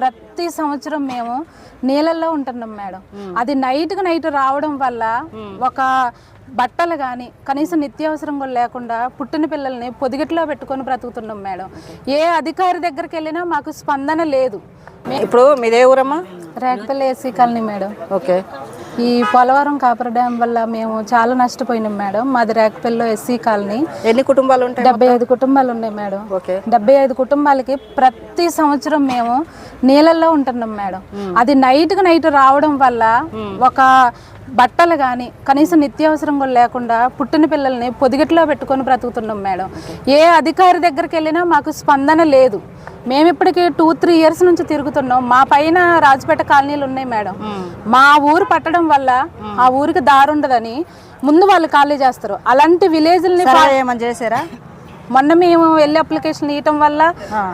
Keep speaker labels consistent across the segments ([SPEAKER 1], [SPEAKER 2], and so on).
[SPEAKER 1] ప్రతి సంవత్సరం మేము నీళ్ళల్లో ఉంటున్నాం మేడం. అది నైట్కి నైట్ రావడం వల్ల ఒక బట్టలు కానీ కనీసం నిత్యావసరం కూడా లేకుండా పుట్టిన పిల్లల్ని పొదిగిట్లో పెట్టుకొని బ్రతుకుతున్నాం మేడం. ఏ అధికారి దగ్గరికి వెళ్ళినా మాకు స్పందన లేదు.
[SPEAKER 2] ఇప్పుడు మీదే ఊరమ్మా?
[SPEAKER 1] Regapalli AC colony madam.
[SPEAKER 2] Okay.
[SPEAKER 1] ఈ పోలవరం కాపర్ డ్యామ్ వల్ల మేము చాలా నష్టపోయినాం మేడం. మాది రేకపల్లిలో ఎస్సీ కాలనీ.
[SPEAKER 2] ఎన్ని కుటుంబాలు ఉంటాయి
[SPEAKER 1] డెబ్బై ఐదు కుటుంబాలు ఉన్నాయి మేడం. డెబ్బై ఐదు కుటుంబాలకి ప్రతి సంవత్సరం మేము నీళ్ళల్లో ఉంటున్నాం మేడం. అది నైట్కి నైట్ రావడం వల్ల ఒక బట్టలు కానీ కనీసం నిత్యావసరం కూడా లేకుండా పుట్టిన పిల్లల్ని పొదిగిట్లో పెట్టుకొని బ్రతుకుతున్నాం మేడం. ఏ అధికారి దగ్గరికి వెళ్ళినా మాకు స్పందన లేదు. మేము ఇప్పటికి టూ త్రీ ఇయర్స్ నుంచి తిరుగుతున్నాం. మా పైన రాజపేట కాలనీలు ఉన్నాయి మేడం. మా ఊరు పట్టడం వల్ల ఆ ఊరికి దారి ఉండదని ముందు వాళ్ళు ఖాళీ చేస్తారు. అలాంటి విలేజ్ని
[SPEAKER 2] సర్వే ఏమని చేశారా?
[SPEAKER 1] మొన్న మేము వెళ్ళి అప్లికేషన్ ఇవ్వటం వల్ల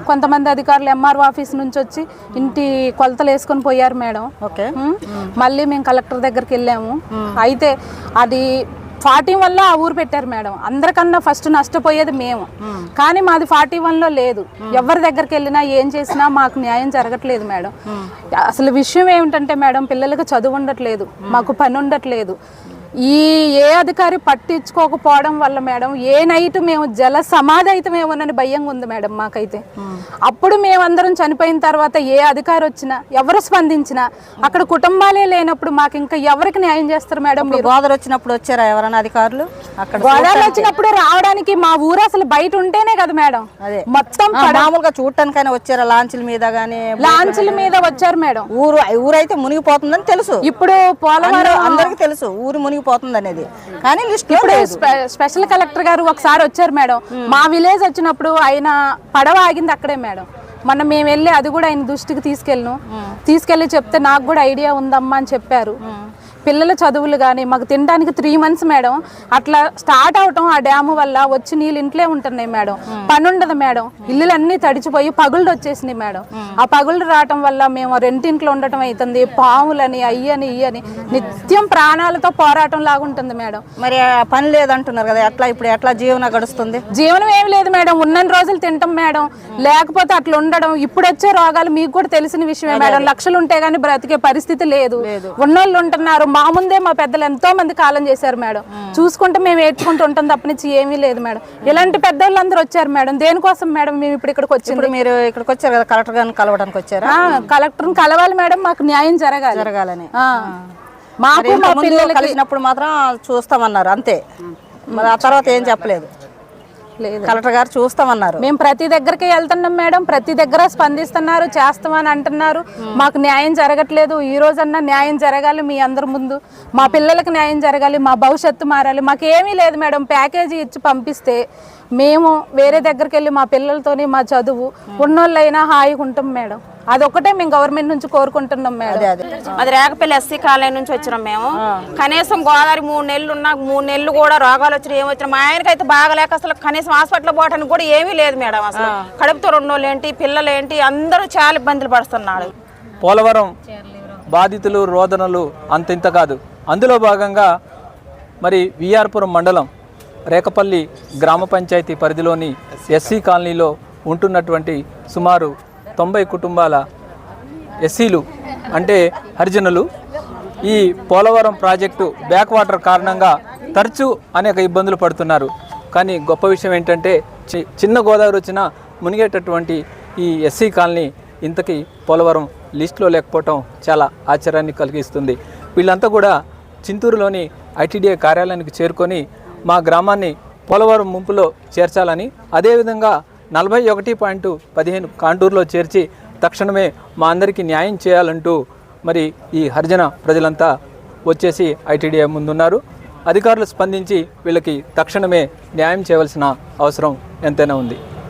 [SPEAKER 1] కొంతమంది అధికారులు ఎంఆర్ఓ ఆఫీస్ నుంచి వచ్చి ఇంటి కొలతలు వేసుకొని పోయారు మేడం. మళ్ళీ మేము కలెక్టర్ దగ్గరికి వెళ్ళాము. అయితే అది ఫార్టీ వల్ల ఆ ఊరు పెట్టారు మేడం. అందరికన్నా ఫస్ట్ నష్టపోయేది మేము. కానీ మాది ఫార్టీ లో లేదు. ఎవరి దగ్గరికి వెళ్ళినా ఏం చేసినా మాకు న్యాయం జరగట్లేదు మేడం. అసలు విషయం ఏమిటంటే మేడం పిల్లలకి చదువు ఉండట్లేదు. మాకు పని ఉండట్లేదు. ఈ ఏ అధికారి పట్టించుకోకపోవడం వల్ల మేడం ఏ నైట్ మేము జల సమాధి అవుతామేమోనని భయంగా ఉంది మేడం మాకైతే. అప్పుడు మేమందరం చనిపోయిన తర్వాత ఏ అధికారి వచ్చినా ఎవరు స్పందించినా అక్కడ కుటుంబాలే లేనప్పుడు మాకు ఇంకా ఎవరికి న్యాయం చేస్తారు మేడం
[SPEAKER 2] గోదావరి వచ్చినప్పుడు వచ్చారా ఎవరైనా అధికారులు? అక్కడ
[SPEAKER 1] గోదావరి వచ్చినప్పుడు రావడానికి మా ఊరు అసలు బయట ఉంటేనే కదా మేడం.
[SPEAKER 2] అదే.
[SPEAKER 1] మొత్తం
[SPEAKER 2] మామూలుగా చూడటానికైనా వచ్చారా? లాంచ్ల మీద కానీ
[SPEAKER 1] లాంచ్ల మీద వచ్చారు మేడం.
[SPEAKER 2] ఊరు ఊరైతే మునిగిపోతుందని తెలుసు.
[SPEAKER 1] ఇప్పుడు పోలవరం
[SPEAKER 2] అందరికి తెలుసు. ఊరు మునిగిపోతుంది అనేది కానీ లిస్ట్
[SPEAKER 1] స్పెషల్ కలెక్టర్ గారు ఒకసారి వచ్చారు మేడం. మా విలేజ్ వచ్చినప్పుడు ఆయన పడవ ఆగింది అక్కడే మేడం. మొన్న మేము వెళ్ళి అది కూడా ఆయన దృష్టికి తీసుకెళ్ళను. తీసుకెళ్ళి చెప్తే నాకు కూడా ఐడియా ఉందమ్మా అని చెప్పారు. పిల్లల చదువులు కానీ మాకు తినడానికి త్రీ మంత్స్ మేడం. అట్లా స్టార్ట్ అవటం ఆ డ్యాము వల్ల వచ్చి నీళ్ళు ఇంట్లో ఉంటున్నాయి మేడం. పని ఉండదు మేడం. ఇల్లులు అన్నీ తడిచిపోయి పగుళ్ళు వచ్చేసినాయి మేడం. ఆ పగుళ్ళు రావటం వల్ల మేము రెంటింట్లో ఉండటం అవుతుంది పాములని అయ్యని ఇయ్యని నిత్యం ప్రాణాలతో పోరాటం లాగా ఉంటుంది మేడం.
[SPEAKER 2] మరి పని లేదంటున్నారు కదా ఎట్లా ఇప్పుడు ఎట్లా జీవన గడుస్తుంది?
[SPEAKER 1] జీవనం ఏం లేదు మేడం. ఉన్నన్ని రోజులు తింటాం మేడం. లేకపోతే అట్లా ఉండడం. ఇప్పుడు వచ్చే రోగాలు మీకు కూడా తెలిసిన విషయమే మేడం. లక్షలు ఉంటే గానీ బ్రతికే పరిస్థితి లేదు. ఉన్నోళ్ళు ఉంటున్నారు మా ముందే మా పెద్దలు ఎంతో మంది కాలం చేశారు మేడం. చూసుకుంటే మేము ఏడ్చుకుంటూ ఉంటాం తప్పనిచ్చి ఏమీ లేదు మేడం. ఇలాంటి పెద్దోళ్ళు అందరూ వచ్చారు మేడం. దేనికోసం మేడం మేము ఇప్పుడు ఇక్కడికి వచ్చింది?
[SPEAKER 2] మీరు ఇక్కడికి వచ్చారు కదా కలెక్టర్ గారిని కలవడానికి వచ్చారా?
[SPEAKER 1] కలెక్టర్ కలవాలి మేడం. మాకు న్యాయం జరగాలి.
[SPEAKER 2] జరగాలని.
[SPEAKER 1] మాకు మా పిల్లలకి
[SPEAKER 2] కలిసినప్పుడు మాత్రం చూస్తామన్నారు అంతే. మరి ఆ తర్వాత ఏం చెప్పలేదు.
[SPEAKER 1] లేదు
[SPEAKER 2] కలెక్టర్ గారు చూస్తామన్నారు.
[SPEAKER 1] మేము ప్రతి దగ్గరికి వెళ్తున్నాం మేడం. ప్రతి దగ్గర స్పందిస్తున్నారు చేస్తామని అంటున్నారు. మాకు న్యాయం జరగట్లేదు. ఈ రోజన్నా న్యాయం జరగాలి మీ అందరి ముందు. మా పిల్లలకు న్యాయం జరగాలి మా భవిష్యత్తు మారాలి. మాకు ఏమీ లేదు మేడం. ప్యాకేజీ ఇచ్చి పంపిస్తే మేము వేరే దగ్గరికి వెళ్ళి మా పిల్లలతోని మా చదువు ఉన్నోళ్ళైనా హాయిగా ఉంటాం మేడం. అదొకటే మేము గవర్నమెంట్ నుంచి కోరుకుంటున్నాం మేడం.
[SPEAKER 2] అదే అదే.
[SPEAKER 3] అది రేకపల్లి ఎస్సీ కాలనీ నుంచి వచ్చినాం మేము. కనీసం గోదావరి మూడు నెలలు ఉన్నా మూడు నెలలు కూడా రోగాలు వచ్చినా ఏమి వచ్చినా మా ఆయనకైతే బాగలేక అసలు కనీసం హాస్పిటల్ పోవడానికి కూడా ఏమీ లేదు మేడం అసలు. కడుపుతో రెండోళ్ళు ఏంటి పిల్లలు ఏంటి అందరూ చాలా ఇబ్బందులు పడుతున్నాడు
[SPEAKER 4] పోలవరం బాధితులు రోదనలు అంతింత కాదు. అందులో భాగంగా మరి విఆర్పురం మండలం రేకపల్లి గ్రామ పంచాయతీ పరిధిలోని ఎస్సీ కాలనీలో ఉంటున్నటువంటి సుమారు తొంభై కుటుంబాల ఎస్సీలు అంటే హరిజనులు ఈ పోలవరం ప్రాజెక్టు బ్యాక్ వాటర్ కారణంగా తరచూ అనేక ఇబ్బందులు పడుతున్నారు. కానీ గొప్ప విషయం ఏంటంటే చి చిన్న గోదావరి వచ్చినా మునిగేటటువంటి ఈ ఎస్సీ కాలనీ ఇంతకీ పోలవరం లిస్టులో లేకపోవటం చాలా ఆశ్చర్యాన్ని కలిగిస్తుంది. వీళ్ళంతా కూడా చింతూరులోని ఐటీడీఏ కార్యాలయానికి చేరుకొని మా గ్రామాన్ని పోలవరం ముంపులో చేర్చాలని అదేవిధంగా నలభై ఒకటి పాయింట్ పదిహేను కాంటూరులో చేర్చి తక్షణమే మా అందరికీ న్యాయం చేయాలంటూ మరి ఈ హరిజన ప్రజలంతా వచ్చేసి ఐటీడీఏ ముందున్నారు. అధికారులు స్పందించి వీళ్ళకి తక్షణమే న్యాయం చేయవలసిన అవసరం ఎంతైనా ఉంది.